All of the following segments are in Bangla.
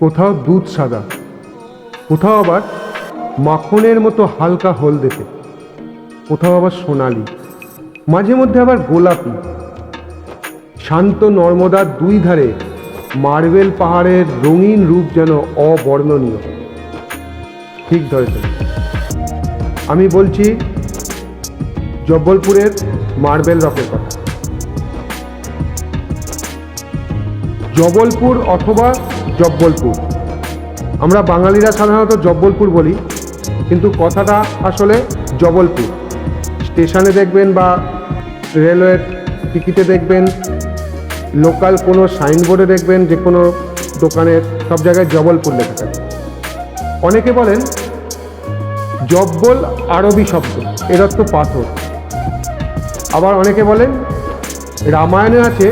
কোথাও দুধ সাদা, কোথাও আবার মাখনের মতো হালকা হলদেটে কোথাও আবার সোনালি, মাঝে মধ্যে আবার গোলাপি। শান্ত নর্মদার দুই ধারে মার্বেল পাহাড়ের রঙিন রূপ যেন অবর্ণনীয়। ঠিক ধরেছেন। আমি বলছি, জব্বলপুরের মার্বেল রকের কথা। জবলপুর অথবা জব্বলপুর। আমরা বাঙালিরা সাধারণত জব্বলপুর বলি, কিন্তু কথাটা আসলে জবলপুর। স্টেশনে দেখবেন বা রেলওয়ের টিকিটে দেখবেন, লোকাল কোনো সাইনবোর্ডে দেখবেন, যে কোনো দোকানের সব জায়গায় জবলপুর লেখা থাকে। অনেকে বলেন, জব্বল আরবি শব্দ, এর অর্থ পাথর। আবার অনেকে বলেন, রামায়ণে আছে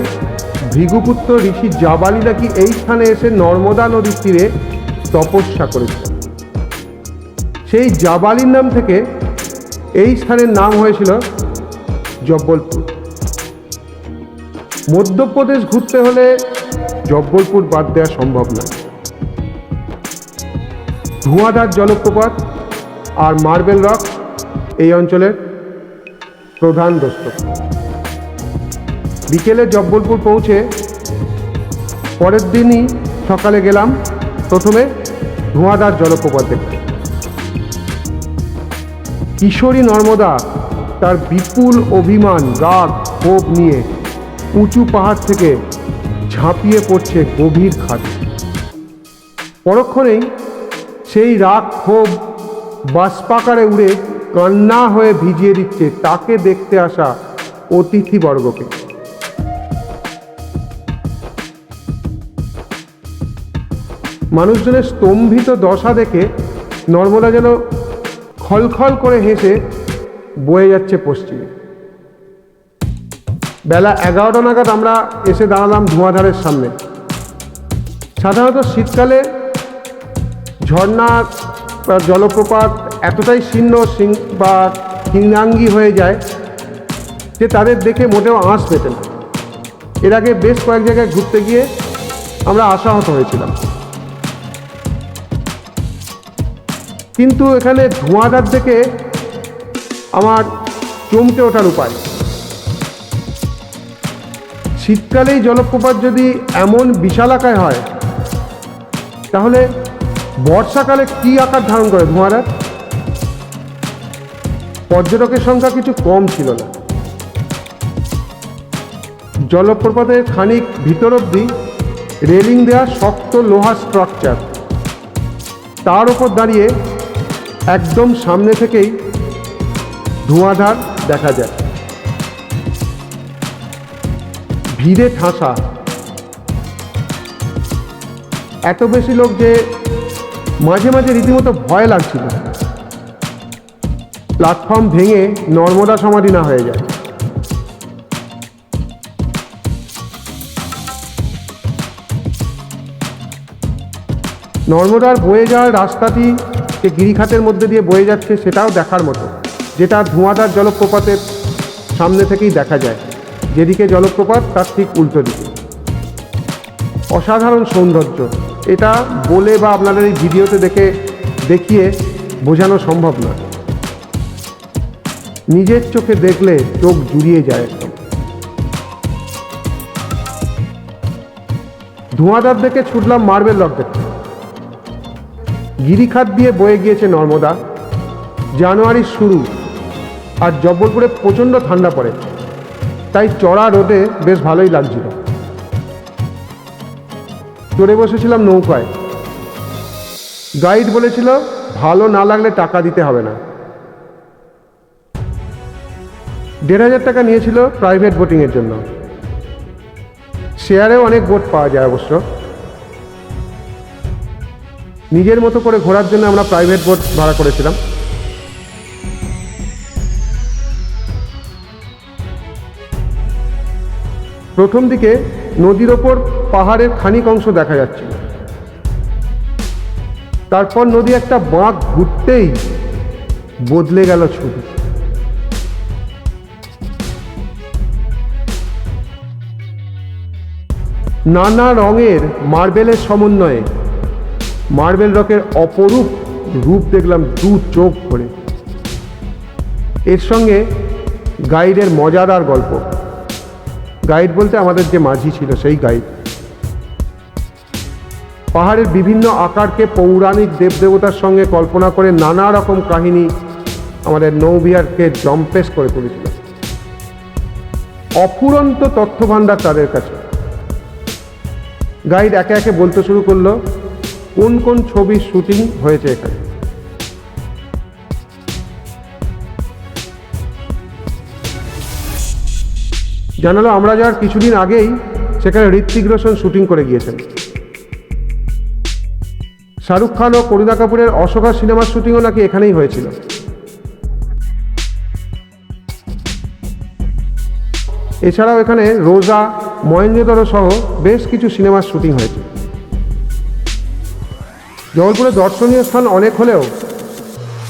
ভৃগুপুত্র ঋষি জাবালি নাকি এই স্থানে এসে নর্মদা নদীর তীরে তপস্যা করেছিল সেই জাবালির নাম থেকে এই স্থানের নাম হয়েছিল জব্বলপুর। মধ্যপ্রদেশ ঘুরতে হলে জব্বলপুর বাদ দেওয়া সম্ভব না। ধোঁয়াধার জলপ্রপাত আর মার্বেল রক এই অঞ্চলের প্রধান দোস্তক। বিকেলে জব্বলপুর পৌঁছে পরের দিনই সকালে গেলাম প্রথমে ধোঁয়াদার জলপ্রপাত দেখতে। কিশোরী নর্মদা তার বিপুল অভিমান, রাগ, ক্ষোভ নিয়ে উঁচু পাহাড় থেকে ঝাঁপিয়ে পড়ছে গভীর খাদে। পরক্ষণেই সেই রাগ, ক্ষোভ বাষ্পাকারে উড়ে কান্না হয়ে ভিজিয়ে দিচ্ছে তাকে দেখতে আসা অতিথিবর্গকে। মানুষজনের স্তম্ভিত দশা দেখে নর্মদা যেন খলখল করে হেসে বয়ে যাচ্ছে পশ্চিমে। বেলা এগারোটা নাগাদ আমরা এসে দাঁড়ালাম ধোঁয়াধারের সামনে। সাধারণত শীতকালে ঝর্ণা জলপ্রপাত এতটাই শীর্ণ বা হিঙ্গাঙ্গি হয়ে যায় যে তাদের দেখে মোটেও আঁশ পেতে না। এর আগে বেশ কয়েক জায়গায় ঘুরতে গিয়ে আমরা আশাহত হয়েছিলাম। কিন্তু এখানে ধোঁয়াধার থেকে আমার চমকে ওঠার উপায়। শীতকালেই জলপ্রপাত যদি এমন বিশাল বিশালাকায় হয়, তাহলে বর্ষাকালে কি আকার ধারণ করে ধোঁয়াধার? পর্যটকের সংখ্যা কিছু কম ছিল না। জলপ্রপাতের খানিক ভিতর অবধি রেলিং দেওয়া শক্ত লোহা স্ট্রাকচার, তার উপর দাঁড়িয়ে একদম সামনে থেকেই ধোঁয়াধার দেখা যায়। ভিড়ে ঠাসা। এত বেশি লোক যে মাঝে মাঝে রীতিমতো ভয় লাগছিল। প্ল্যাটফর্ম ভেঙে নর্মদা সমাধি না হয়ে যায়। নর্মদার বয়ে যাওয়ার রাস্তাটি যে গিরিখাতের মধ্যে দিয়ে বয়ে যাচ্ছে সেটাও দেখার মতো, যেটা ধোঁয়াধার জলপ্রপাতের সামনে থেকেই দেখা যায়। যেদিকে জলপ্রপাত, তার ঠিক উল্টো দিকে। অসাধারণ সৌন্দর্য। এটা বলে বা আপনাদের এই ভিডিওতে দেখে, দেখিয়ে বোঝানো সম্ভব না। নিজের চোখে দেখলে চোখ জুড়িয়ে যায় একদম। ধোঁয়াধার দেখে ছুটলাম মার্বেল রক দেখতে গিরিখাত দিয়ে বয়ে গিয়েছে নর্মদা। জানুয়ারির শুরু। আর জব্বলপুরে প্রচণ্ড ঠান্ডা পড়ে। তাই চড়া রোদে বেশ ভালোই লাগছিল। চড়ে বসেছিলাম নৌকায়। গাইড বলেছিল, ভালো না লাগলে টাকা দিতে হবে না। দেড় হাজার টাকা নিয়েছিল প্রাইভেট বোটিংয়ের জন্য। শেয়ারেও অনেক বোট পাওয়া যায় অবশ্য। নিজের মতো করে ঘোরার জন্য আমরা প্রাইভেট বোট ভাড়া করেছিলাম। প্রথম দিকে নদীর ওপর পাহাড়ের খানিক অংশ দেখা যাচ্ছিল। তারপর নদী একটা বাঁক ঘুরতেই বদলে গেল ছবি। নানা রঙের মার্বেলের সমন্বয়ে মার্বেল রকের অপরূপ রূপ দেখলাম দু চোখ ভরে। এর সঙ্গে গাইডের মজাদার গল্প। গাইড বলতে আমাদের যে মাঝি ছিল সেই গাইড। পাহাড়ের বিভিন্ন আকারকে পৌরাণিক দেবদেবতার সঙ্গে কল্পনা করে নানা রকম কাহিনী আমাদের নৌবিহারকে জম্পেস করে তুলেছিল। অফুরন্ত তথ্য ভাণ্ডার তাদের কাছে। গাইড একে একে বলতে শুরু করল কোন কোন ছবির শুটিং হয়েছে এখানে? জানালো, আমরা যাওয়ার কিছুদিন আগেই সেখানে ঋত্বিক রোশন শুটিং করে গিয়েছেন। শাহরুখ খান ও করুণা কাপুরের অশোকা সিনেমার শুটিংও নাকি এখানেই হয়েছিল। এছাড়াও এখানে রোজা মহেন্দ্রধর সহ বেশ কিছু সিনেমার শুটিং হয়েছে। জবলপুরে দর্শনীয় স্থান অনেক হলেও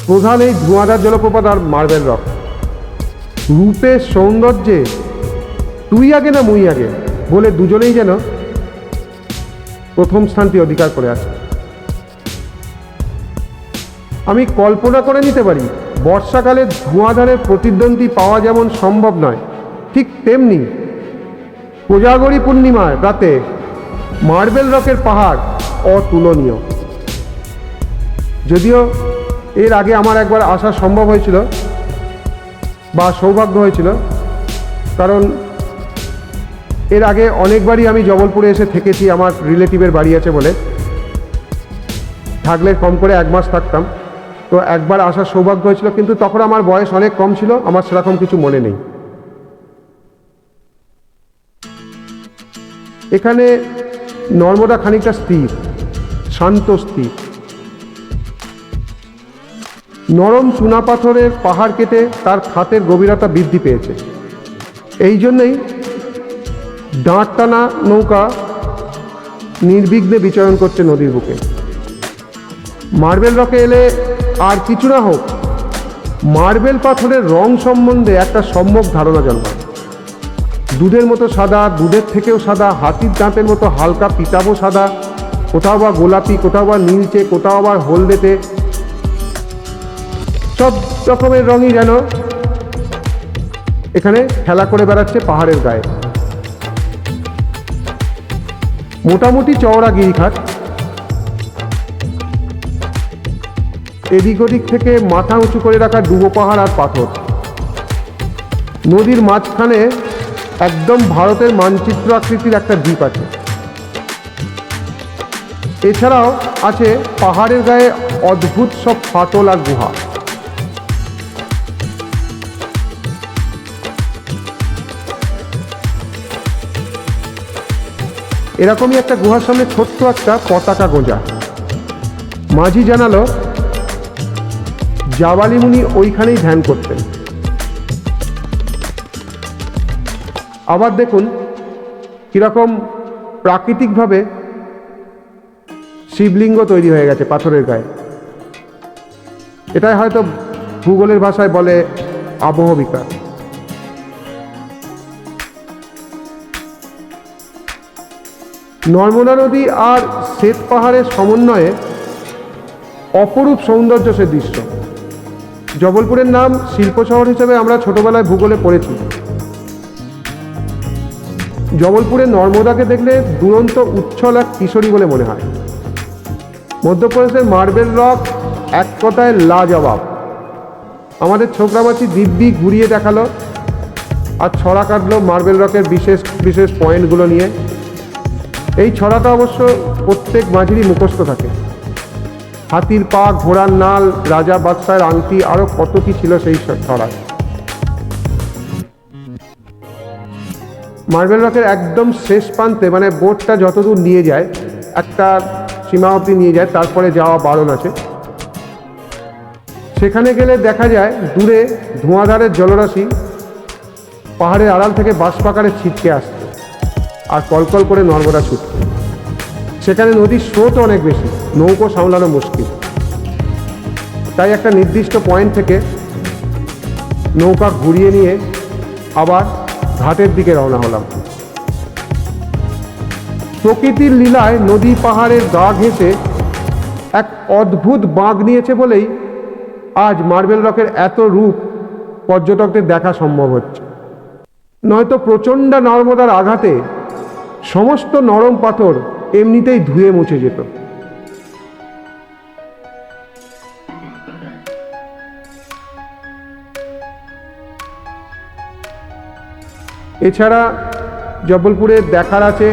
প্রধান এই ধোঁয়াধার জলপ্রপাত আর মার্বেল রক। রূপে সৌন্দর্যে তুই আগে না মুই আগে বলে দুজনেই যেন প্রথম স্থানটি অধিকার করে আছে আমি কল্পনা করে নিতে পারি, বর্ষাকালে ধোঁয়াধারের প্রতিদ্বন্দ্বী পাওয়া যেমন সম্ভব নয়, ঠিক তেমনি কোজাগরী পূর্ণিমার রাতে মার্বেল রকের পাহাড় অতুলনীয়। যদিও এর আগে আমার একবার আসা সম্ভব হয়েছিল বা সৌভাগ্য হয়েছিল, কারণ এর আগে অনেকবারই আমি জবলপুরে এসে থেকেছি, আমার রিলেটিভের বাড়ি আছে বলে। থাকলে কম করে এক মাস থাকতাম। তো একবার আসার সৌভাগ্য হয়েছিল, কিন্তু তখন আমার বয়স অনেক কম ছিল, আমার সেরকম কিছু মনে নেই। এখানে নর্মদা খানিকটা স্থির, শান্ত স্থির। নরম চুনাপাথরের পাহাড় কেটে তার খাতের গভীরতা বৃদ্ধি পেয়েছে। এই জন্যই দাঁড় টানা নৌকা নির্বিঘ্নে বিচরণ করছে নদীর বুকে। মার্বেল রকে এলে আর কিছু না হোক, মার্বেল পাথরের রং সম্বন্ধে একটা সম্যক ধারণা জন্মায়। দুধের মতো সাদা, দুধের থেকেও সাদা, হাতির দাঁতের মতো হালকা, পিতাবো সাদা, কোথাও বা গোলাপি, কোথাও বা নীলচে, কোথাও আবার হলদেতে সব রকমের রঙই যেন এখানে খেলা করে বেড়াচ্ছে পাহাড়ের গায়ে। মোটামুটি চওড়া গিরিখাত। এদিক ওদিক থেকে মাথা উঁচু করে রাখা ডুবো পাহাড় আর পাথর। নদীর মাঝখানে একদম ভারতের মানচিত্র আকৃতির একটা দ্বীপ আছে। এছাড়াও আছে পাহাড়ের গায়ে অদ্ভুত সব ফাটল আর গুহা। এরকমই একটা গুহার সামনে ছোট্ট একটা পতাকা গোঁজা। মাঝি জানালো জাবালি মুনি ওইখানেই ধ্যান করতেন। আবার দেখুন কীরকম প্রাকৃতিকভাবে শিবলিঙ্গ তৈরি হয়ে গেছে পাথরের গায়ে। এটাই হয়তো ভূগোলের ভাষায় বলে আবহ বিকাশ নর্মদা নদী আর শ্বেত পাহাড়ের সমন্বয়ে অপরূপ সৌন্দর্য সে দৃশ্য। জবলপুরের নাম শিল্প শহর হিসেবে আমরা ছোটবেলায় ভূগোলে পড়েছি। জবলপুরে নর্মদাকে দেখলে দুরন্ত, উচ্ছল এক কিশোরী বলে মনে হয়। মধ্যপ্রদেশের মার্বেল রক এক কথায় লাজবাব। আমাদের ছোকরামাছি দিব্যি ঘুরিয়ে দেখাল আর ছড়া কাটলো মার্বেল রকের বিশেষ বিশেষ পয়েন্টগুলো নিয়ে। এই ছড়াটা অবশ্য প্রত্যেক মাঝিরই মুখস্থ থাকে। হাতির পা, ঘোড়ার নাল, রাজা বাদশাহের আংটি আরও কত কি ছিল সেই ছড়ায় মার্বেল রকের একদম শেষ প্রান্তে মানে বোটটা যতদূর নিয়ে যায়, একটা সীমা অবধি নিয়ে যায়, তারপরে যাওয়া বারণ আছে। সেখানে গেলে দেখা যায়, দূরে ধোঁয়াধারের জলরাশি পাহাড়ের আড়াল থেকে বাঁশপাকারে ছিটকে আসছে আর কলকল করে নর্মদা ছুটছে সেখানে নদীর স্রোত অনেক বেশি, নৌকো সামলানো মুশকিল। তাই একটা নির্দিষ্ট পয়েন্ট থেকে নৌকা ঘুরিয়ে নিয়ে আবার ঘাটের দিকে রওনা হলাম। প্রকৃতির লীলায় নদী পাহাড়ের গা ঘেঁষে এক অদ্ভুত বাঁক নিয়েছে বলেই আজ মার্বেল রকের এত রূপ পর্যটকদের দেখা সম্ভব হচ্ছে। নয়তো প্রচণ্ড নর্মদার আঘাতে সমস্ত নরম পাথর এমনিতেই ধুয়ে মুছে যেত। এছাড়া জব্বলপুরে দেখার আছে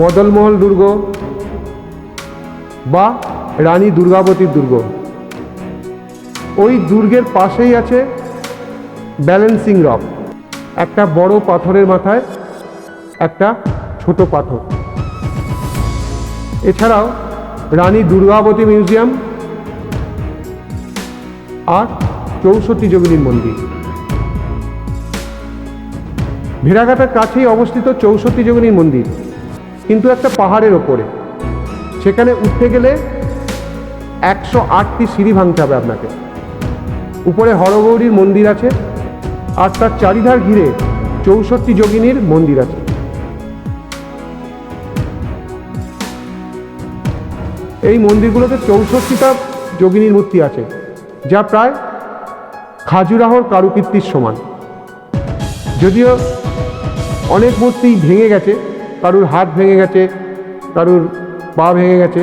মদলমহল দুর্গ বা রানী দুর্গাবতীর দুর্গ। ওই দুর্গের পাশেই আছে ব্যালেন্সিং রক, একটা বড় পাথরের মাথায় ছোট পাথর। এছাড়াও রানী দুর্গাবতী মিউজিয়াম আর চৌষট্টি যোগিনীর মন্দির। ভেড়াঘাটার কাছেই অবস্থিত চৌষট্টি যোগিনীর মন্দির, কিন্তু একটা পাহাড়ের ওপরে। সেখানে উঠতে গেলে একশো আটটি সিঁড়ি ভাঙতে হবে আপনাকে। উপরে হরগৌরীর মন্দির আছে আর তার চারিধার ঘিরে চৌষট্টি যোগিনীর মন্দির আছে। এই মন্দিরগুলোতে চৌষট্টিটা যোগিনীর মূর্তি আছে, যা প্রায় খাজুরাহর কারুকীর্তির সমান। যদিও অনেক মূর্তি ভেঙে গেছে, কারুর হাত ভেঙে গেছে, কারুর পা ভেঙে গেছে।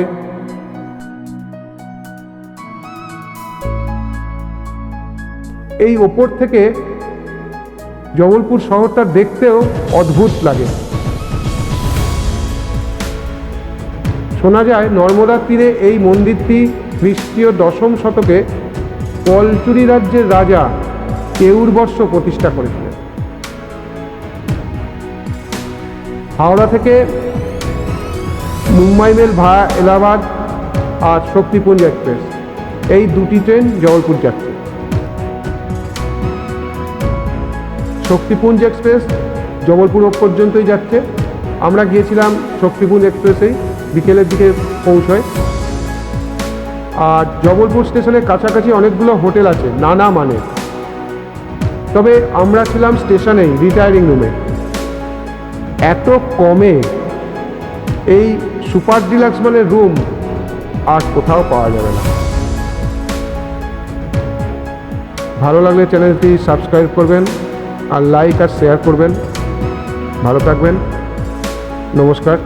এই ওপর থেকে জবলপুর শহরটা দেখতেও অদ্ভুত লাগে। শোনা যায় নর্মদার তীরে এই মন্দিরটি খ্রিস্টীয় দশম শতকে পলচুরি রাজ্যের রাজা কেউর বর্ষ প্রতিষ্ঠা করেছিলেন। হাওড়া থেকে মুম্বাই মেল ভায়া এলাহাবাদ আর শক্তিপুঞ্জ এক্সপ্রেস। এই দুটি ট্রেন জবলপুর যাচ্ছে শক্তিপুঞ্জ এক্সপ্রেস জবলপুর পর্যন্তই যাচ্ছে। আমরা গিয়েছিলাম শক্তিপুঞ্জ এক্সপ্রেসেই। বিকেলের দিকে পৌঁছয়। আর জবলপুর স্টেশনের কাছাকাছি অনেকগুলো হোটেল আছে, নানা মানে তবে আমরা ছিলাম স্টেশনেই রিটায়ারিং রুমে এত কমে এই সুপার ডিলাক্স মানে রুম আর কোথাও পাওয়া যাবে না। ভালো লাগলে চ্যানেলটি সাবস্ক্রাইব করবেন আর লাইক আর শেয়ার করবেন। ভালো থাকবেন। নমস্কার।